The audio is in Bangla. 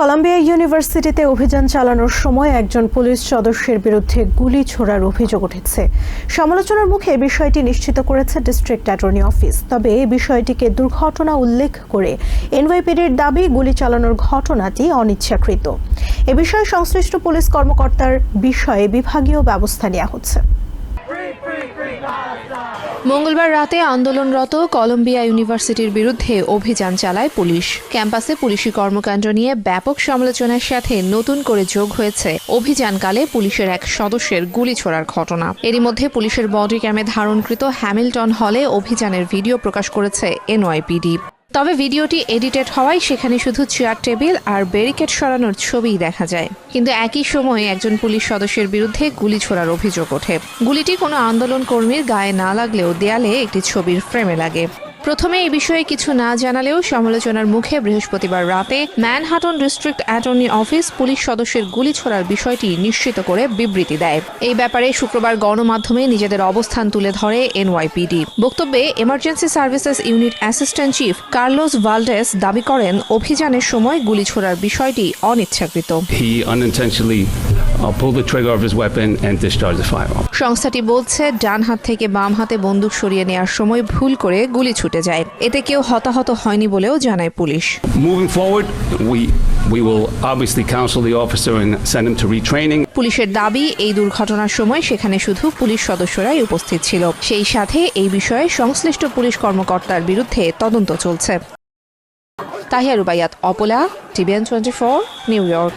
কলাম্বিয়া ইউনিভার্সিটিতে অভিযান চালানোর সময় একজন পুলিশ সদস্যের বিরুদ্ধে গুলি ছোড়ার অভিযোগ উঠেছে। সমালোচনার মুখে বিষয়টি নিশ্চিত করেছে ডিস্ট্রিক্ট অ্যাটর্নি অফিস। তবে এই বিষয়টিকে দুর্ঘটনা উল্লেখ করে এনওয়াইপিডির দাবি গুলি চালানোর ঘটনাটি অনিচ্ছাকৃত। এ বিষয়ে সংশ্লিষ্ট পুলিশ কর্মকর্তার বিষয়ে বিভাগীয় ব্যবস্থা নেওয়া হচ্ছে। মঙ্গলবার রাতে আন্দোলনরত কলম্বিয়া ইউনিভার্সিটির বিরুদ্ধে অভিযান চালায় পুলিশ। ক্যাম্পাসে পুলিশি কর্মকাণ্ড নিয়ে ব্যাপক সমালোচনার সাথে নতুন করে যোগ হয়েছে অভিযানকালে পুলিশের এক সদস্যের গুলি ছোড়ার ঘটনা। এরই মধ্যে পুলিশের বডি ক্যামে ধারণকৃত হ্যামিল্টন হলে অভিযানের ভিডিও প্রকাশ করেছে এনওয়াইপিডি। তবে ভিডিওটি এডিটেড হওয়ায় সেখানে শুধু চেয়ার টেবিল আর ব্যারিকেড সরানোর ছবিই দেখা যায়। কিন্তু একই সময়ে একজন পুলিশ সদস্যের বিরুদ্ধে গুলি ছোড়ার অভিযোগ ওঠে। গুলিটি কোনো আন্দোলন কর্মীর গায়ে না লাগলেও দেয়ালে একটি ছবির ফ্রেমে লাগে। প্রথমে এই বিষয়ে কিছু না জানালেও সমালোচনার মুখে বৃহস্পতিবার রাতে Manhattan district attorney office police সদস্যের গুলি ছোড়ার বিষয়টি নিশ্চিত করে বিবৃতি দেয়। এই ব্যাপারে শুক্রবার গণমাধ্যমে নিজেদের অবস্থান তুলে ধরে এনওয়াইপিডি। বক্তব্যে emergency services unit assistant chief Carlos Valdez দাবি করেন, অভিযানের সময় গুলি ছোড়ার বিষয়টি অনিচ্ছাকৃত। Pulled the trigger of his weapon and discharged the firearm. সংস্থাটি বলছে ডান হাত থেকে বাম হাতে বন্দুক সরিয়ে নেওয়ার সময় ভুল করে গুলি ছুটে যায়। এতে কেউ হতাহত হয়নি বলেও জানায় police. Moving forward, we we will obviously counsel the officer and send him to retraining. পুলিশের দাবি এই দুর্ঘটনার সময় সেখানে শুধু পুলিশ সদস্যরাই উপস্থিত ছিল। সেই সাথে এই বিষয়ে সংশ্লিষ্ট পুলিশ কর্মকর্তার বিরুদ্ধে তদন্ত চলছে। Tahia Rubaiyat Apala TVN twenty four New York.